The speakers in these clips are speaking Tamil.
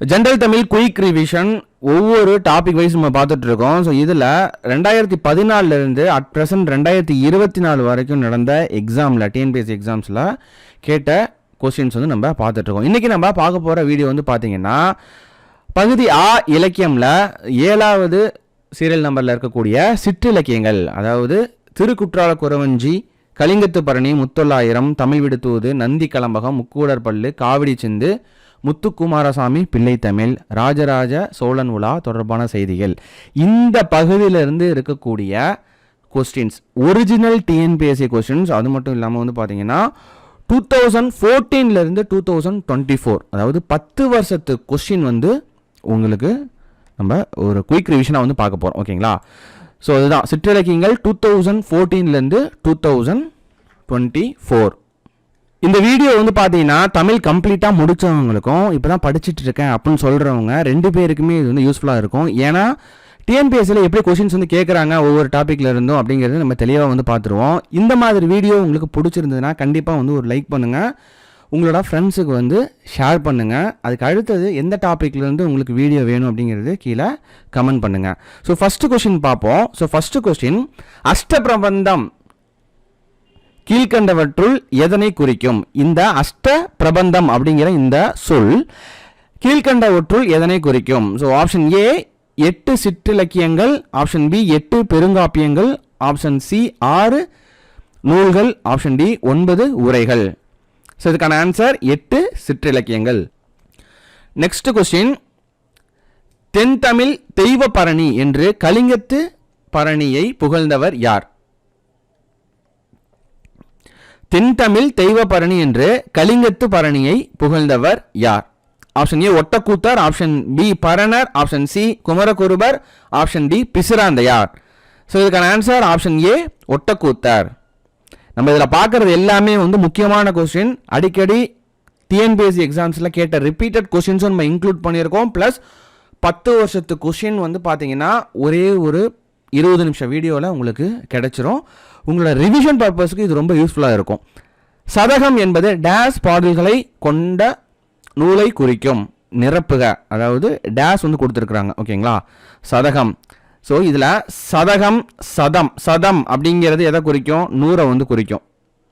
ஜென்ரல் தமிழ் குயிக் ரிவிஷன் ஒவ்வொரு டாபிக் வைஸ் நம்ம பார்த்துட்டு இருக்கோம் ஸோ இதில் ரெண்டாயிரத்தி பதினாலிருந்து அட் ப்ரெசன்ட் ரெண்டாயிரத்தி இருபத்தி நாலு வரைக்கும் நடந்த எக்ஸாமில் டிஎன்பிஎஸ்சி எக்ஸாம்ஸில் கேட்ட கொஸ்டின்ஸ் வந்து நம்ம பார்த்துட்ருக்கோம் இன்றைக்கி நம்ம பார்க்க போகிற வீடியோ வந்து பார்த்தீங்கன்னா பகுதி ஆ இலக்கியமில் ஏழாவது சீரியல் நம்பரில் இருக்கக்கூடிய சிற்றிலக்கியங்கள் அதாவது திருக்குற்றால குறவஞ்சி கலிங்கத்து பரணி முத்தொள்ளாயிரம் தமிழ் விடுத்தூது நந்தி கலம்பகம் முக்கூடர் பல்லு காவடி சிந்து முத்துக்குமாரசாமி பிள்ளைத்தமிழ் ராஜராஜ சோழன் உலா தொடர்பான செய்திகள். இந்த பகுதியிலிருந்து இருக்கக்கூடிய கொஸ்டின்ஸ் ஒரிஜினல் டிஎன்பிஎஸ்சி கொஸ்டின்ஸ் அது மட்டும் இல்லாமல் வந்து பார்த்தீங்கன்னா டூ தௌசண்ட் ஃபோர்டீன்லேருந்து டூ தௌசண்ட் டுவெண்ட்டி ஃபோர் அதாவது பத்து வருஷத்து கொஸ்டின் வந்து உங்களுக்கு நம்ம ஒரு குயிக் ரிவிஷனாக வந்து பார்க்க போகிறோம் ஓகேங்களா? ஸோ அதுதான் சிற்றிலக்கியங்கள் டூ தௌசண்ட் ஃபோர்டீன்லேருந்து டூ தௌசண்ட் டுவெண்ட்டி ஃபோர் இந்த வீடியோ வந்து பார்த்தீங்கன்னா தமிழ் கம்ப்ளீட்டாக முடித்தவங்களுக்கும் இப்போ தான் படிச்சுட்டு இருக்கேன் அப்படின்னு சொல்கிறவங்க ரெண்டு பேருக்குமே இது வந்து யூஸ்ஃபுல்லாக இருக்கும். ஏன்னா டிஎன்பிஎஸ்சியில் எப்படி கொஷின்ஸ் வந்து கேட்குறாங்க ஒவ்வொரு டாப்பிக்கில் இருந்தும் அப்படிங்கிறது நம்ம தெளிவாக வந்து பார்த்துருவோம் இந்த மாதிரி வீடியோ உங்களுக்கு பிடிச்சிருந்ததுன்னா கண்டிப்பாக வந்து ஒரு லைக் பண்ணுங்கள் உங்களோட ஃப்ரெண்ட்ஸுக்கு வந்து ஷேர் பண்ணுங்கள் அதுக்கு அடுத்தது எந்த டாப்பிக்லேருந்து உங்களுக்கு வீடியோ வேணும் அப்படிங்கிறது கீழே கமெண்ட் பண்ணுங்கள் ஸோ ஃபஸ்ட்டு கொஷின் பார்ப்போம். ஸோ ஃபஸ்ட்டு கொஸ்டின் அஷ்டபிரபந்தம் கீழ்கண்டவற்றுள் எதனை குறிக்கும்? இந்த அஷ்ட பிரபந்தம் அப்படிங்கிற இந்த சொல் கீழ்கண்டவற்றுள் எதனை குறிக்கும்? ஸோ ஆப்ஷன் ஏ எட்டு சிற்றிலக்கியங்கள் ஆப்ஷன் பி எட்டு பெருங்காப்பியங்கள் ஆப்ஷன் சி ஆறு நூல்கள் ஆப்ஷன் டி ஒன்பது உரைகள். ஸோ இதுக்கான ஆன்சர் எட்டு சிற்றிலக்கியங்கள். நெக்ஸ்ட் கொஸ்டின் தென்தமிழ் தெய்வ பரணி என்று கலிங்கத்து பரணியை புகழ்ந்தவர் யார்? தென்தமிழ் தெய்வ பரணி என்று கலிங்கத்து பரணியை புகழ்ந்தவர் யார்? Option A Ottakkoothar. Option B Paranar. Option C Kumaragurupar. Option D Pisiranthaiyar so இதுக்கான ஆன்சர் ஆப்ஷன் ஏ ஒட்டக்கூத்தர். நம்ம இதில் பார்க்குறது எல்லாமே வந்து முக்கியமான கொஸ்டின் அடிக்கடி டிஎன்பிஎஸ்சி எக்ஸாம்ஸில் கேட்ட ரிப்பீட்டட் கொஸ்டின்ஸும் நம்ம இன்க்ளூட் பண்ணியிருக்கோம். ப்ளஸ் பத்து வருஷத்து கொஷின் வந்து பார்த்தீங்கன்னா ஒரே ஒரு இருபது நிமிஷம் வீடியோவில் உங்களுக்கு கிடச்சிரும். உங்களோட ரிவிஷன் பர்பஸ்க்கு இது ரொம்ப யூஸ்ஃபுல்லாக இருக்கும். சதகம் என்பது டேஸ் பாடல்களை கொண்ட நூலை குறிக்கும் நிரப்புக. அதாவது டேஸ் வந்து கொடுத்துருக்குறாங்க. ஓகேங்களா சதகம். ஸோ இதில் சதகம் சதம் சதம் அப்படிங்கிறது எதை குறிக்கும்? நூறை வந்து குறிக்கும்.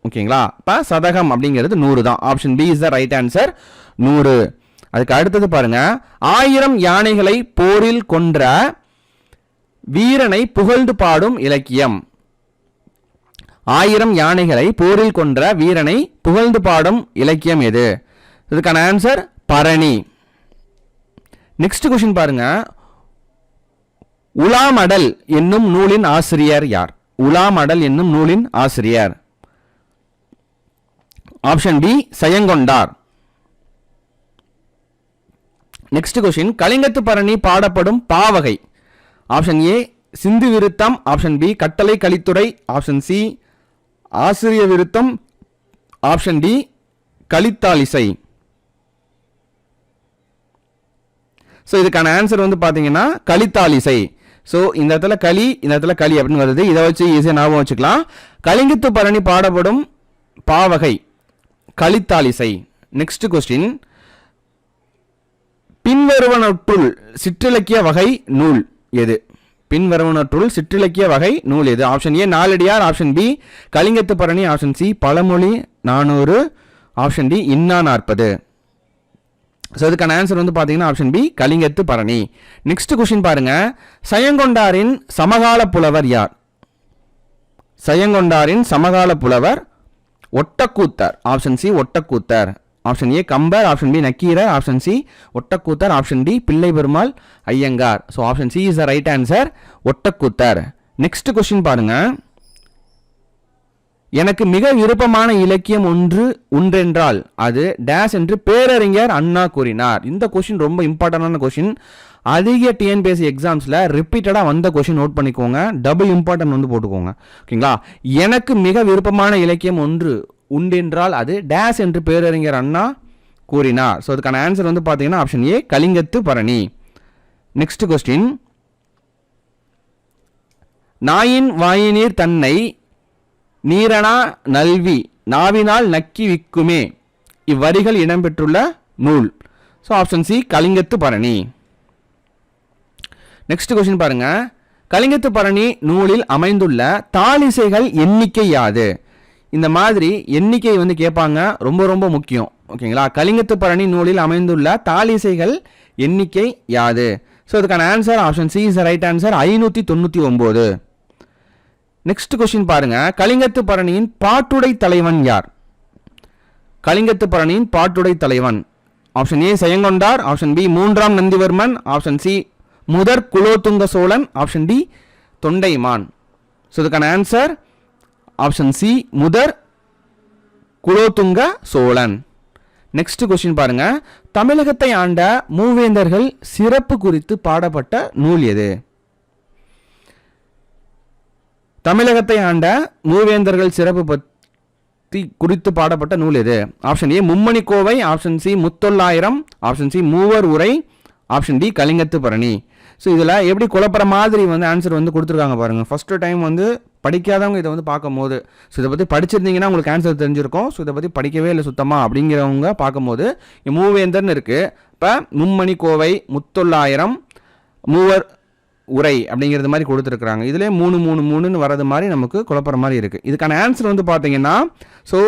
ஓகேங்களா இப்போ சதகம் அப்படிங்கிறது நூறு தான். Option B is the right answer நூறு. அதுக்கு அடுத்தது பாருங்க. ஆயிரம் யானைகளை போரில் கொன்ற வீரனை புகழ்ந்து பாடும் இலக்கியம். ஆயிரம் யானைகளை போரில் கொன்ற வீரனை புகழ்ந்து பாடும் இலக்கியம் எது? இதுக்கான ஆன்சர் பரணி. நெக்ஸ்ட் கொஷின் பாருங்க. உலாமடல் என்னும் நூலின் ஆசிரியர் யார்? உலாமடல் என்னும் நூலின் ஆசிரியர். Option B Jayankondar. Next question Kalingathu Parani பாடப்படும் பாவகை. Option A சிந்து விருத்தம். ஆப்ஷன் பி கட்டளை கலித்துறை. ஆப்ஷன் சி ஆசிரிய விருத்தம் ஆப்ஷன் டி கலித்தாலிசை ஸோ இதுக்கான ஆன்சர் வந்து பார்த்தீங்கன்னா கலித்தாலிசை ஸோ இந்த இடத்துல களி இந்த இடத்துல களி அப்படின்னு வருது. இதை வச்சு ஈஸியாக ஞாபகம் வச்சுக்கலாம். கலிங்கத்து பரணி பாடப்படும் பாவகை கலித்தாலிசை நெக்ஸ்ட் கொஸ்டின் பின்வருவனற்றுள் சிற்றிலக்கிய வகை நூல் எது? பின்வருவனற்றுள் சிற்றிலக்கிய வகை நூல் எது? Option A Naladiyar. Option B Kalingathu Parani. Option C பழமொழி நானூறு. ஆப்ஷன் டி இன்னா நாற்பது. ஸோ இதுக்கான ஆன்சர் வந்து பார்த்தீங்கன்னா option B Kalingathu Bharani. Next question பாருங்க. சயங்கொண்டாரின் சமகால புலவர் யார்? சயங்கொண்டாரின் சமகால புலவர் Ottakkoothar. Option C Ottakkoothar. Option A Kambar option B Nakkeerar option C Ottakkoothar option D Pillai Perumal Iyengar. So option C is the right answer Ottakkoothar. Next question பாருங்க. எனக்கு மிக விருப்பமான இலக்கியம் ஒன்று ஒன்றென்றால் அது டேஸ் என்று பேரறிஞர் அண்ணா கூறினார். இந்த கொஷின் ரொம்ப இம்பார்ட்டண்டான கொஷின் அதிக டிஎன்பிஎஸ்சி எக்ஸாம்ஸில் ரிப்பீட்டடாக வந்த கொஷின் நோட் பண்ணிக்கோங்க. டபுள் இம்பார்ட்டன்ட் வந்து போட்டுக்கோங்க. ஓகேங்களா? எனக்கு மிக விருப்பமான இலக்கியம் ஒன்று உண்டென்றால் அது டேஸ் என்று பேரறிஞர் அண்ணா கூறினார். ஸோ அதுக்கான ஆன்சர் வந்து பார்த்தீங்கன்னா ஆப்ஷன் ஏ கலிங்கத்து பரணி. நெக்ஸ்ட் கொஸ்டின் நாயின் வாயினீர் தன்னை நீரணா நல்வி நாவினால் நக்கி விக்குமே. இவ்வரிகள் இடம்பெற்றுள்ள நூல். ஸோ ஆப்ஷன் சி கலிங்கத்து பரணி. நெக்ஸ்ட் கொஸ்டின் பாருங்க. கலிங்கத்து பரணி நூலில் அமைந்துள்ள தாளிசைகள் எண்ணிக்கை யாது? இந்த மாதிரி எண்ணிக்கை வந்து கேட்பாங்க. ரொம்ப ரொம்ப முக்கியம். ஓகேங்களா கலிங்கத்து பரணி நூலில் அமைந்துள்ள தாலிசைகள் எண்ணிக்கை யாது? ஸோ இதுக்கான answer option C is right answer ஐநூற்றி தொண்ணூற்றி ஒம்பது நெக்ஸ்ட் கொஸ்டின் பாருங்கள் கலிங்கத்து பரணியின் பாட்டுடை தலைவன் யார்? கலிங்கத்து பரணியின் பாட்டுடை தலைவன். Option A Jayankondar. Option B மூன்றாம் நந்திவர்மன். ஆப்ஷன் சி முதற் Kulothunga Cholan. Option D Thondaiman. So இதுக்கான ஆன்சர் ஆப்ஷன் சி முதர் குலோத்துங்க சோழன். நெக்ஸ்ட் கொஸ்டின் பாருங்க. தமிழகத்தை ஆண்ட மூவேந்தர்கள் சிறப்பு குறித்து பாடப்பட்ட நூல் எது? தமிழகத்தை ஆண்ட மூவேந்தர்கள் சிறப்பு பற்றி குறித்து பாடப்பட்ட நூல் எது? ஆப்ஷன் ஏ மும்மணி Kovai. Option C Muthollayiram. Option C மூவர் உரை. ஆப்ஷன் டி கலிங்கத்து பரணி ஸோ இதில் எப்படி குழப்பற மாதிரி வந்து ஆன்சர் வந்து கொடுத்துருக்காங்க பாருங்கள் ஃபஸ்ட்டு டைம் வந்து படிக்காதவங்க இதை வந்து பார்க்கும்போது ஸோ இதை பற்றி படிச்சிருந்தீங்கன்னா உங்களுக்கு ஆன்சர் தெரிஞ்சிருக்கும். ஸோ இதை பற்றி படிக்கவே இல்லை சுத்தமாக அப்படிங்கிறவங்க பார்க்கும்போது மூவேந்தர்னு இருக்குது இப்போ மும்மணி கோவை முத்தொள்ளாயிரம் மூவர் உரை அப்படிங்கிறது மாதிரி கொடுத்துருக்குறாங்க. இதிலே மூணு மூணு மூணுன்னு வரது மாதிரி நமக்கு குழப்புற மாதிரி இருக்குது இதுக்கான ஆன்சர் வந்து பார்த்தீங்கன்னா so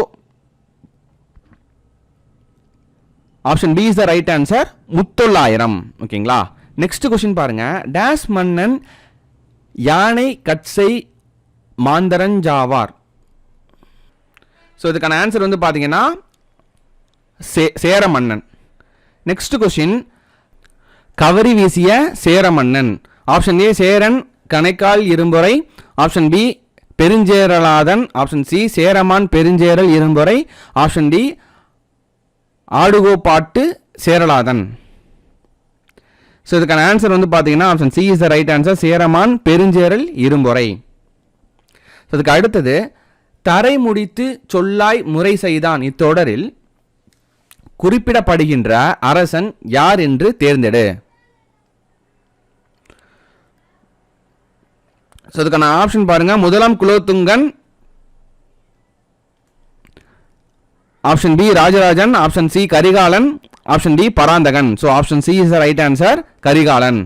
option B is the right answer Muthollayiram. ஓகேங்களா நெக்ஸ்ட் கொஸ்டின் பாருங்கள் டேஸ் மன்னன் யானை கட்சை மாந்தரஞ்சாவார். ஸோ இதுக்கான ஆன்சர் வந்து பார்த்தீங்கன்னா சே சேர மன்னன் நெக்ஸ்ட் கொஸ்டின் கவரி வீசிய சேர மன்னன் option A Cheran Kanaikkal Irumporai option B Perumcheraladhan. Option C Cheraman Perumcheral Irumporai option D Aduko Pattu Cheraladhan. So இதுக்கான ஆன்சர் வந்து பார்த்தீங்கன்னா option C is the right answer Cheraman Perumcheral Irumporai so அதுக்கு அடுத்தது தரை முடித்து சொல்லாய் முறை செய்தான் இத்தொடரில் குறிப்பிடப்படுகின்ற அரசன் யார் என்று தேர்ந்தெடு. ஸோ அதுக்கான ஆப்ஷன் பாருங்க. முதலாம் Kulothungan option B Rajarajan option C Karikalan option D Paranthakan. So option C is the right answer Karikalan.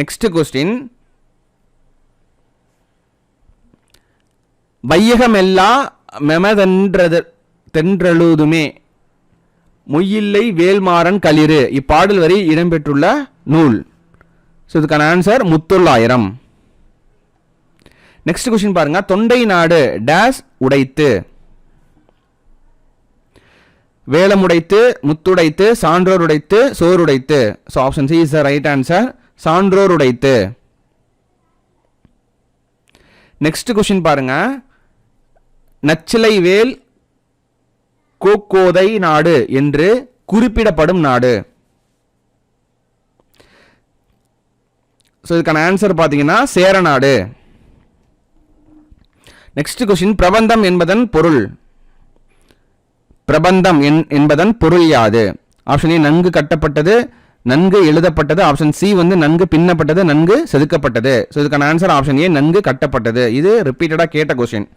Next question வையகமெல்லா மெமதென்றது தென்றெழுதுமே. மொய்யில்லை வேல்மாறன் களிறு. இப்பாடல் வரி இடம்பெற்றுள்ள நூல். ஸோ இதுக்கான ஆன்சர் முத்தொள்ளாயிரம். நெக்ஸ்ட் கொஸ்டின் பாருங்க. தொண்டை நாடு டேஸ் உடைத்து. வேலமுடைத்து முத்துடைத்து சான்றோர் உடைத்து சோறுடைத்து so option C is the right answer சான்றோர் உடைத்து. நெக்ஸ்ட் கொஸ்டின் பாருங்கள் நச்சிலை வேல் கோக்கோதை நாடு என்று குறிப்பிடப்படும் நாடு. ஸோ இதுக்கான ஆன்சர் பார்த்தீங்கன்னா சேரநாடு நெக்ஸ்ட் கொஸ்டின் பிரபந்தம் என்பதன் பொருள். பிரபந்தம் என்- என்பதன் பொருள் யாது? ஆப்ஷன் ஏ நன்கு கட்டப்பட்டது நன்கு எழுதப்பட்டது. ஆப்ஷன் சி வந்து நன்கு பின்னப்பட்டது நன்கு செதுக்கப்பட்டது. ஸோ இதுக்கான ஆன்சர் ஆப்ஷன் ஏ நன்கு கட்டப்பட்டது. இது ரிப்பீட்டடாக கேட்ட கொஸ்டின்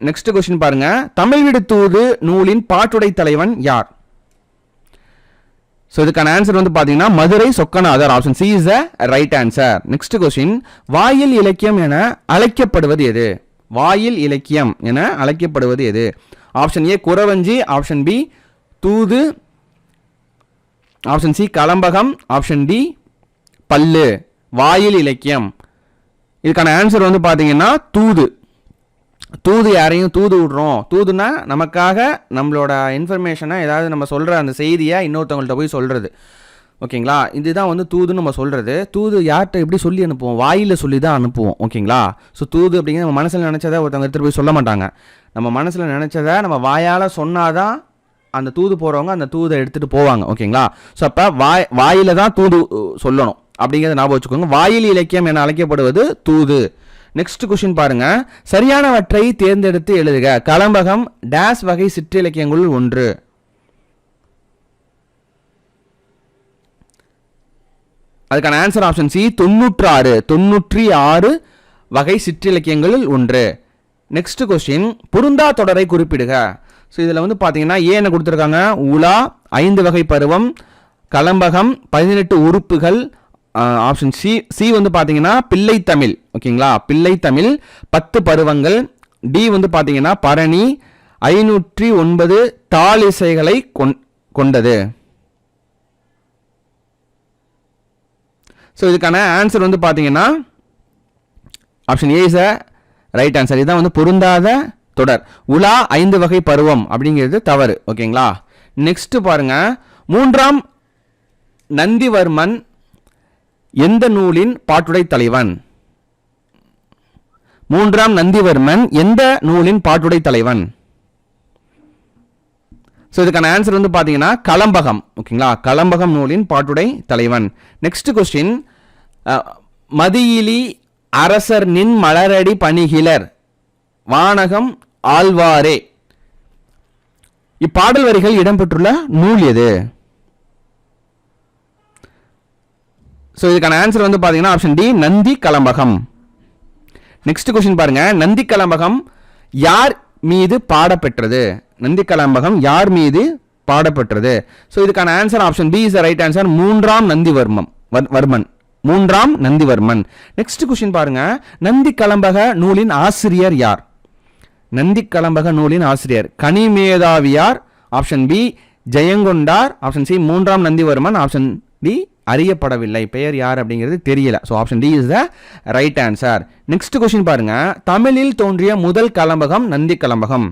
நெக்ஸ்ட் கொஸ்டின் பாருங்க. தமிழ் விடு தூது நூலின் பாட்டுடை தலைவன் யார்? ஸோ இதுக்கான ஆன்சர் வந்து பார்த்தீங்கன்னா Madurai Chokkanathar option C is the right answer next question வாயில் இலக்கியம் என அழைக்கப்படுவது எது? வாயில் இலக்கியம் என அழைக்கப்படுவது எது? ஆப்ஷன் ஏ குறவஞ்சி. ஆப்ஷன் பி தூது. ஆப்ஷன் சி கலம்பகம். ஆப்ஷன் டி பல்லு. வாயில் இலக்கியம். இதுக்கான ஆன்சர் வந்து பார்த்தீங்கன்னா தூது. தூது யாரையும் தூது விடுறோம். தூதுனா நமக்காக நம்மளோட இன்ஃபர்மேஷனை ஏதாவது நம்ம சொல்கிற அந்த செய்தியை இன்னொருத்தவங்கள்ட்ட போய் சொல்கிறது ஓகேங்களா? இதுதான் வந்து தூதுன்னு நம்ம சொல்கிறது தூது யார்கிட்ட எப்படி சொல்லி அனுப்புவோம்? வாயில் சொல்லி தான் அனுப்புவோம். ஓகேங்களா? ஸோ தூது அப்படிங்கிற நம்ம மனசில் நினச்சதை ஒருத்தவங்க எடுத்துகிட்டு போய் சொல்ல மாட்டாங்க. நம்ம மனசில் நினச்சதை நம்ம வாயால் சொன்னாதான் அந்த தூது போகிறவங்க அந்த தூதை எடுத்துகிட்டு போவாங்க. ஓகேங்களா? ஸோ அப்போ வாய் வாயில் தான் தூது சொல்லணும். அப்படிங்கிறத ஞாபகம் வச்சுக்கோங்க. வாயில் இலக்கியம் என அழைக்கப்படுவது தூது. நெக்ஸ்ட் கொஸ்டின் பாருங்க. சரியானவற்றை தேர்ந்தெடுத்து எழுதுக. கலம்பகம் டேஸ் வகை சிற்றிலக்கியங்களுள் ஒன்று. அதுக்கான ஆன்சர் ஆப்ஷன் சி தொண்ணூற்றாறு. தொண்ணூற்றி ஆறு வகை சிற்றிலக்கியங்களில் ஒன்று. நெக்ஸ்ட் கொஸ்டின் பொருந்தா தொடரை குறிப்பிடுக. ஸோ இதில் வந்து பார்த்தீங்கன்னா ஏ என்ன கொடுத்துருக்காங்க? உலா ஐந்து வகை பருவம் கலம்பகம் பதினெட்டு உறுப்புகள் ஆப்ஷன் சி சி வந்து பார்த்தீங்கன்னா பிள்ளை தமிழ் ஓகேங்களா? பிள்ளை தமிழ் பத்து பருவங்கள். டி வந்து பார்த்தீங்கன்னா பரணி ஐநூற்றி ஒன்பது தாளிசைகளை கொண் கொண்டது. ஸோ இதுக்கான ஆன்சர் வந்து பார்த்தீங்கன்னா option A is right answer இதுதான் வந்து பொருந்தாத தொடர். உலா ஐந்து வகை பருவம் அப்படிங்கிறது தவறு ஓகேங்களா? நெக்ஸ்ட் பாருங்க. மூன்றாம் நந்திவர்மன் எந்த நூலின் பாட்டுடை தலைவன்? மூன்றாம் நந்திவர்மன் எந்த நூலின் பாட்டுடை தலைவன்? ஸோ இதுக்கான ஆன்சர் வந்து பார்த்தீங்கன்னா கலம்பகம். ஓகேங்களா? கலம்பகம் நூலின் பாட்டுடை தலைவன். நெக்ஸ்ட் கொஸ்டின் மதியிலி அரசர் நின் மலரடி பணிகிலர் வானகம் ஆழ்வாரே. இப்பாடல் வரிகள் இடம்பெற்றுள்ள நூல் எது? ஸோ இதுக்கான ஆன்சர் வந்து பார்த்தீங்கன்னா option D Nandi Kalambakam. Next question பாருங்க. நந்தி கலம்பகம் யார் மீது பாடப்பெற்றது? நந்தி கலம்பகம் யார் மீது பாடப்பெற்றது? ஸோ இதுக்கான answer option B is right answer மூன்றாம் நந்திவர்மம் வர்- வர்மன். மூன்றாம் நந்திவர்மன். நெக்ஸ்ட் கொஸ்டின் பாருங்க. நந்தி கலம்பக நூலின் ஆசிரியர் யார்? நந்தி கலம்பக நூலின் ஆசிரியர். Kanimedhaviyar option B Jayankondar option C மூன்றாம் நந்திவர்மன் ஆப்ஷன் டி அறியப்படவில்லை. பெயர் யார் அப்படிங்கிறது தெரியல. So option D is the right answer next question பாருங்க. தமிழில் தோன்றிய முதல் கலம்பகம் நந்தி கலம்பகம்.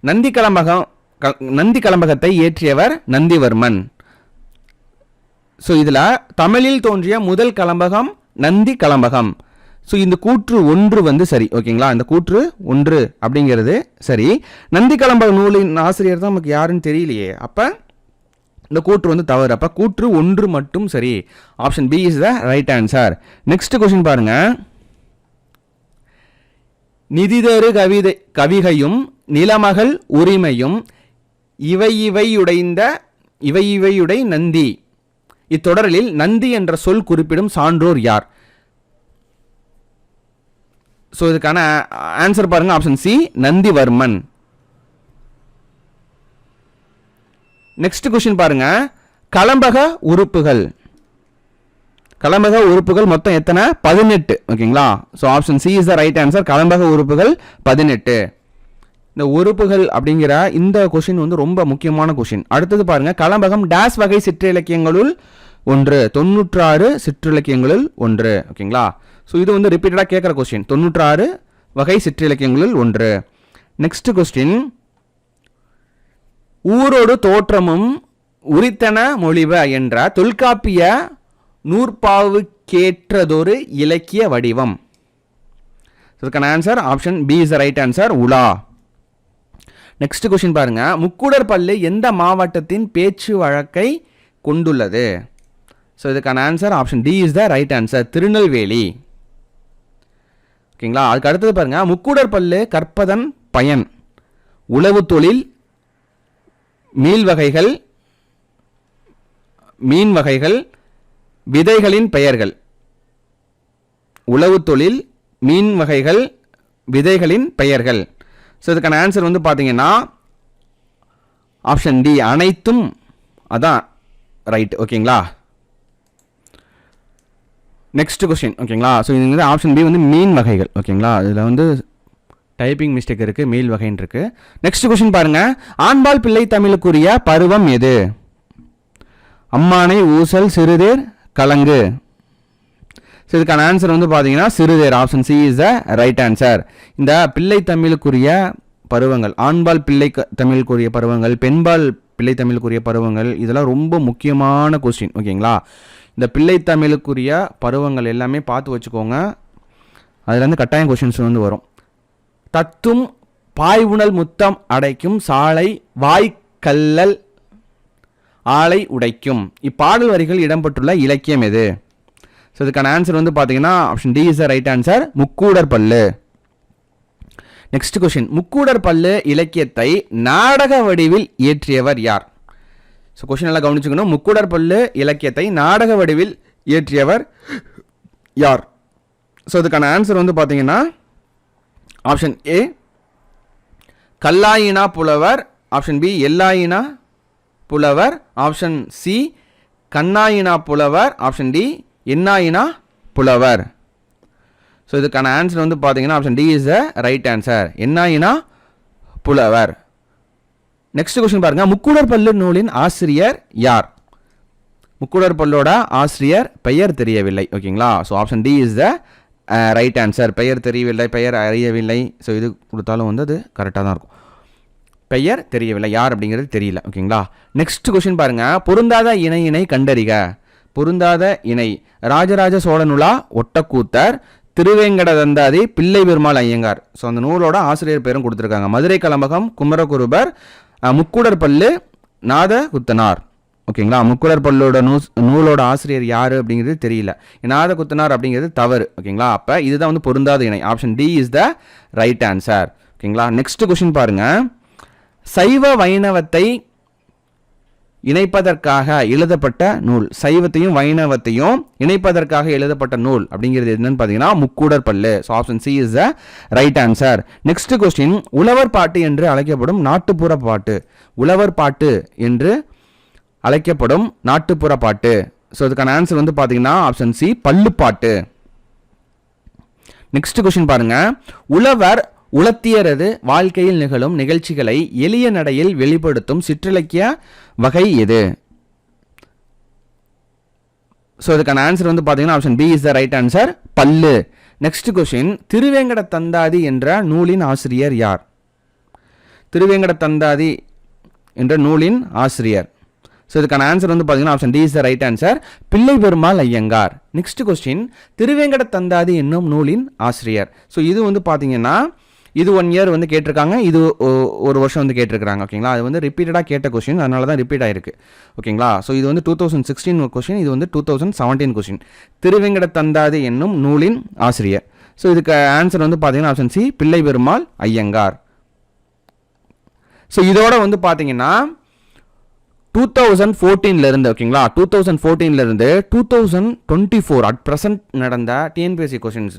நந்தி கலம்பகம் க- நந்தி கலம்பகத்தை இயற்றியவர் நந்திவர்மன். ஸோ இதில் தமிழில் தோன்றிய முதல் கலம்பகம் நந்தி கலம்பகம். ஸோ இந்த கூற்று ஒன்று வந்து சரி. ஓகேங்களா? இந்த கூற்று ஒன்று அப்படிங்கிறது சரி. நந்தி கலம்பக நூலின் ஆசிரியர் தான் நமக்கு யாருன்னு தெரியலையே. அப்போ இந்த கூற்று வந்து தவறு. அப்போ கூற்று ஒன்று மட்டும் சரி. Option B is the right answer next question பாருங்க. நிதிதரு கவிதை கவிகையும் நிலமகள் உரிமையும் இவை இவையுடைந்த இவை இவையுடை நந்தி. இத்தொடரில் நந்தி என்ற சொல் குறிப்பிடும் சான்றோர் யார்? ஸோ இதுக்கான ஆன்சர் பாருங்க. Option C Nandivarman. Next question பாருங்க. கலம்பக உறுப்புகள். கலம்பக உறுப்புகள் மொத்தம் எத்தனை? பதினெட்டு. ஓகேங்களா? So option C is the right answer கலம்பக உறுப்புகள் பதினெட்டு. இந்த உறுப்புகள் அப்படிங்கிற இந்த கொஷின் வந்து ரொம்ப முக்கியமான கொஷின் அடுத்தது பாருங்க. கலம்பகம் டேஸ் வகை சிற்றிலக்கியங்களுள் ஒன்று. தொண்ணூற்றாறு சிற்றிலக்கியங்களுள் ஒன்று. ஓகேங்களா? ஸோ இது வந்து ரிப்பீட்டடாக கேட்குற கொஸ்டின் தொண்ணூற்றாறு வகை சிற்றிலக்கியங்களுள் ஒன்று. நெக்ஸ்ட் கொஸ்டின் ஊரோடு தோற்றமும் உரித்தன மொழிவ என்ற தொல்காப்பிய நூற்பாவுக்கேற்றதொரு இலக்கிய வடிவம். இதுக்கான answer option B is right answer உலா. நெக்ஸ்ட் கொஷின் பாருங்க. முக்குடர் பள்ளி எந்த மாவட்டத்தின் பேச்சு வழக்கை கொண்டுள்ளது? ஸோ இதுக்கான answer option D is the right answer Tirunelveli. ஓகேங்களா? அதுக்கு அடுத்தது பாருங்கள் முக்குடர் பல்லு கற்பதன் பயன். உழவு தொழில் மீள் வகைகள் மீன் வகைகள் விதைகளின் பெயர்கள். உழவு தொழில் மீன் வகைகள் விதைகளின் பெயர்கள். ஸோ இதுக்கான ஆன்சர் வந்து பார்த்தீங்கன்னா ஆப்ஷன் டி அனைத்தும் அதான் ரைட் ஓகேங்களா? நெக்ஸ்ட் கொஸ்டின் ஓகேங்களா? ஸோ இது வந்து ஆப்ஷன் பி வந்து மீன் வகைகள் ஓகேங்களா? இதில் வந்து டைப்பிங் மிஸ்டேக் இருக்குது மெயில் வகைன்னு இருக்குது நெக்ஸ்ட் கொஸ்டின் பாருங்கள் ஆண்பால் பிள்ளை தமிழுக்குரிய பருவம் எது? அம்மானை ஊசல் சிறுதேர் கலங்கு. ஸோ இதுக்கான ஆன்சர் வந்து பார்த்தீங்கன்னா சிறுதேர். Option C is the right answer இந்த பிள்ளை தமிழுக்குரிய பருவங்கள் ஆண்பால் பிள்ளை தமிழுக்குரிய பருவங்கள் பெண்பால் பிள்ளை தமிழுக்குரிய பருவங்கள் இதெல்லாம் ரொம்ப முக்கியமான கொஸ்டின் ஓகேங்களா? இந்த பிள்ளை தமிழுக்குரிய பருவங்கள் எல்லாமே பார்த்து வச்சுக்கோங்க. அதுலேருந்து கட்டாயம் கொஷின்ஸ் வந்து வரும். தத்தும் பாய்வுணல் முத்தம் அடைக்கும் சாலை வாய்க்கல்லல் ஆலை உடைக்கும். இப்பாடல் வரிகள் இடம்பெற்றுள்ள இலக்கியம் எது? ஸோ இதுக்கான ஆன்சர் வந்து பார்த்தீங்கன்னா option D is the right answer Mukkoodar Pallu. Next question முக்கூடர் பல்லு இலக்கியத்தை நாடக வடிவில் இயற்றியவர் யார்? ஸோ கொஷின் எல்லாம் கவனிச்சுக்கணும். முக்கூடர் பல்லு இலக்கியத்தை நாடக வடிவில் இயற்றியவர் யார்? ஸோ இதுக்கான ஆன்சர் வந்து பார்த்தீங்கன்னா ஆப்ஷன் ஏ கல்லாயினா புலவர். ஆப்ஷன் பி எல்லாயினா புலவர். ஆப்ஷன் சி கண்ணாயினா புலவர். ஆப்ஷன் டி என்னாயினா புலவர். ஸோ இதுக்கான ஆன்சர் வந்து பார்த்தீங்கன்னா option D is the right answer Ennayina Pulavar. Next question பாருங்க. முக்குடர் பல்லு நூலின் ஆசிரியர் யார்? முக்குடர் பல்லோட ஆசிரியர் பெயர் தெரியவில்லை. ஓகேங்களா so option D is the right answer பெயர் தெரியவில்லை பெயர் அறியவில்லை. ஸோ இது கொடுத்தாலும் வந்து அது கரெக்டாக தான் இருக்கும். பெயர் தெரியவில்லை யார் அப்படிங்கிறது தெரியல ஓகேங்களா நெக்ஸ்ட் கொஷின் பாருங்கள் பொருந்தாத இணையினை கண்டறிக. பொருந்தாத இணை. ராஜராஜ சோழனுலா ஒட்டக்கூத்தர் திருவேங்கட தந்தாதி பிள்ளை பெருமாள் ஐயங்கார். ஸோ அந்த நூலோட ஆசிரியர் பேரும் கொடுத்துருக்காங்க. மதுரை கலம்பகம் குமரகுருபர் அஹ், முக்குடர் பல்லு நாத குத்தனார் ஓகேங்களா? முக்குடர் பல்லோட நூ நூலோட ஆசிரியர் யார் அப்படிங்கிறது தெரியல. இனாத குத்தனார் அப்படிங்கிறது தவறு ஓகேங்களா? அப்போ இதுதான் வந்து பொருந்தாத இணை. Option D is the right answer ஓகேங்களா? நெக்ஸ்ட் கொஷின் பாருங்க. சைவ வைணவத்தை இணைப்பதற்காக எழுதப்பட்ட நூல். சைவத்தையும் வைணவத்தையும் இணைப்பதற்காக எழுதப்பட்ட நூல் அப்படிங்கிறது என்னன்னு பார்த்தீங்கன்னா Mukkoodar Pallu. So option C is the right answer next question உழவர் பாட்டு என்று அழைக்கப்படும் நாட்டுப்புற பாட்டு. உழவர் பாட்டு என்று அழைக்கப்படும் நாட்டுப்புற பாட்டு. ஸோ இதுக்கான ஆன்சர் வந்து பார்த்தீங்கன்னா ஆப்ஷன் சி பல்லுப்பாட்டு நெக்ஸ்ட் கொஸ்டின் பாருங்க. உழவர் உலத்தியரது வாழ்க்கையில் நிகழும் நிகழ்ச்சிகளை எளிய நடையில் வெளிப்படுத்தும் சிற்றிலக்கிய வகை எது? ஸோ இதுக்கான ஆன்சர் வந்து பார்த்தீங்கன்னா option B is the right answer பல்லு. நெக்ஸ்ட் கொஷின் திருவேங்கட தந்தாதி என்ற நூலின் ஆசிரியர் யார்? திருவேங்கட தந்தாதி என்ற நூலின் ஆசிரியர். ஸோ இதுக்கான ஆன்சர் வந்து பார்த்தீங்கன்னா option D is the right answer Pillai Perumal Iyengar. Next question Thiruvenkata Andhadhi என்னும் நூலின் ஆசிரியர். ஸோ இது வந்து பார்த்தீங்கன்னா இது ஒன் இயர் வந்து கேட்டிருக்காங்க. இது ஒரு வருஷம் வந்து கேட்டிருக்காங்க ஓகேங்களா அது வந்து ரிப்பீட்டடாக கேட்ட கொஸ்டின் அதனால தான் ரிப்பீட் ஆயிருக்கு. ஓகேங்களா ஸோ இது வந்து டூ தௌசண்ட் சிக்ஸ்டீன் கொஸ்டின் இது வந்து two thousand seventeen question Thiruvenkata Andhadhi என்னும் நூலின் ஆசிரியர். ஸோ இதுக்கு ஆன்சர் வந்து பார்த்தீங்கன்னா ஆப்ஷன் சி பிள்ளை பெருமாள் ஐயங்கார். ஸோ இதோட வந்து பார்த்தீங்கன்னா டூ தௌசண்ட் ஃபோர்டீன்லேருந்து ஓகேங்களா two thousand ஃபோர்டீன்லேருந்து two thousand twenty four at present நடந்த டிஎன்பிஎஸ்சி கொஷின்ஸ்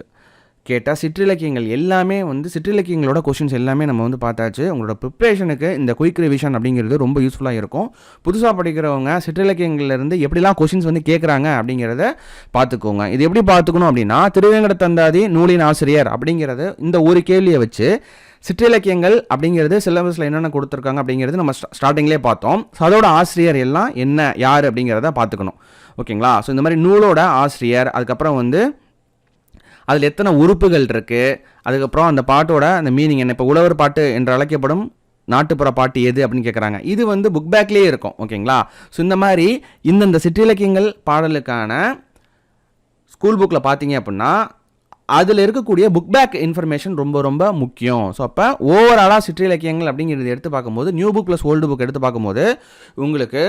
கேட்டால் சிற்றிலக்கியங்கள் எல்லாமே வந்து சிற்றிலக்கியங்களோட கொஷின்ஸ் எல்லாமே நம்ம வந்து பார்த்தாச்சு. உங்களோட ப்ரிப்ரேஷனுக்கு இந்த குயிக் ரிவிஷன் அப்படிங்கிறது ரொம்ப யூஸ்ஃபுல்லாக இருக்கும். புதுசாக படிக்கிறவங்க சிற்றிலக்கியங்கள்லேருந்து எப்படிலாம் கொஷின்ஸ் வந்து கேட்குறாங்க அப்படிங்கிறத பார்த்துக்கோங்க. இது எப்படி பார்த்துக்கணும் அப்படின்னா திருவேங்கட தந்தாதி நூலின் ஆசிரியர் அப்படிங்கிறது இந்த ஒரு கேள்வியை வச்சு சிற்றிலக்கியங்கள் அப்படிங்கிறது சிலபஸில் என்னென்ன கொடுத்துருக்காங்க அப்படிங்கிறது நம்ம ஸ்டார்டிங்லேயே பார்த்தோம். ஸோ அதோட ஆசிரியர் எல்லாம் என்ன யார் அப்படிங்கிறத பார்த்துக்கணும். ஓகேங்களா? ஸோ இந்த மாதிரி நூலோட ஆசிரியர் அதுக்கப்புறம் வந்து அதில் எத்தனை உறுப்புகள் இருக்குது அதுக்கப்புறம் அந்த பாட்டோட அந்த மீனிங் என்ன? இப்போ உழவர் பாட்டு என்று அழைக்கப்படும் நாட்டுப்புற பாட்டு எது அப்படின்னு கேட்குறாங்க இது வந்து புக் பேக்லேயே இருக்கும் ஓகேங்களா? ஸோ இந்த மாதிரி இந்தந்த சிற்றிலக்கியங்கள் பாடலுக்கான ஸ்கூல் புக்கில் பார்த்தீங்க அப்படின்னா அதில் இருக்கக்கூடிய புக் பேக் இன்ஃபர்மேஷன் ரொம்ப ரொம்ப முக்கியம். ஸோ அப்போ ஓவராலாக சிற்றிலக்கியங்கள் அப்படிங்கிறது எடுத்து பார்க்கும்போது new book plus old book எடுத்து பார்க்கும்போது உங்களுக்கு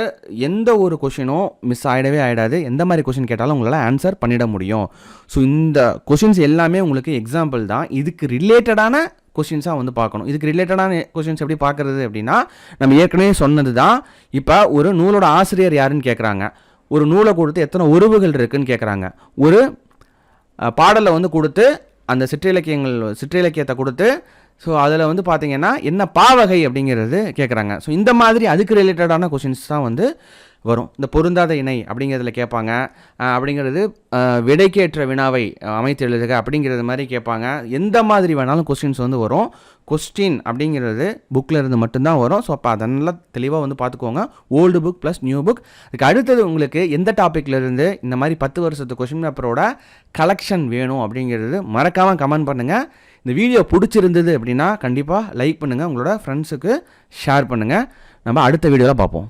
எந்த ஒரு கொஷினும் மிஸ் ஆகிடவே ஆகிடாது எந்த மாதிரி கொஷின் கேட்டாலும் உங்களால் ஆன்சர் பண்ணிட முடியும். ஸோ இந்த கொஷின்ஸ் எல்லாமே உங்களுக்கு எக்ஸாம்பிள் தான். இதுக்கு ரிலேட்டடான கொஷின்ஸாக வந்து பார்க்கணும். இதுக்கு ரிலேட்டடான கொஷின்ஸ் எப்படி பார்க்குறது அப்படின்னா நம்ம ஏற்கனவே சொன்னது தான். இப்போ ஒரு நூலோட ஆசிரியர் யாருன்னு கேட்குறாங்க ஒரு நூலை கொடுத்து எத்தனை உறவுகள் இருக்குன்னு கேட்குறாங்க ஒரு பாடலை வந்து கொடுத்து அந்த சிற்றிலக்கியங்கள் சிற்றிலக்கியத்தை கொடுத்து ஸோ அதில் வந்து பார்த்தீங்கன்னா என்ன பாவகை அப்படிங்கிறது கேட்குறாங்க ஸோ இந்த மாதிரி அதுக்கு ரிலேட்டடான கொஷின்ஸ் தான் வந்து வரும். இந்த பொருந்தாத இணை அப்படிங்கிறதுல கேட்பாங்க அப்படிங்கிறது விடைக்கேற்ற வினாவை அமைத்து எழுதுக அப்படிங்கிறது மாதிரி கேட்பாங்க எந்த மாதிரி வேணாலும் கொஸ்டின்ஸ் வந்து வரும். கொஸ்டின் அப்படிங்கிறது புக்கில் இருந்து மட்டும்தான் வரும். ஸோ அப்போ அதை நல்லா தெளிவாக வந்து பார்த்துக்கோங்க old book plus new book அதுக்கு அடுத்தது உங்களுக்கு எந்த டாப்பிக்ல இருந்து இந்த மாதிரி பத்து வருஷத்து கொஷின் பேப்பரோட கலெக்ஷன் வேணும் அப்படிங்கிறது மறக்காமல் கமெண்ட் பண்ணுங்கள் இந்த வீடியோ பிடிச்சிருந்தது அப்படின்னா கண்டிப்பாக லைக் பண்ணுங்கள் உங்களோட ஃப்ரெண்ட்ஸுக்கு ஷேர் பண்ணுங்கள் நம்ம அடுத்த வீடியோவில் பார்ப்போம்.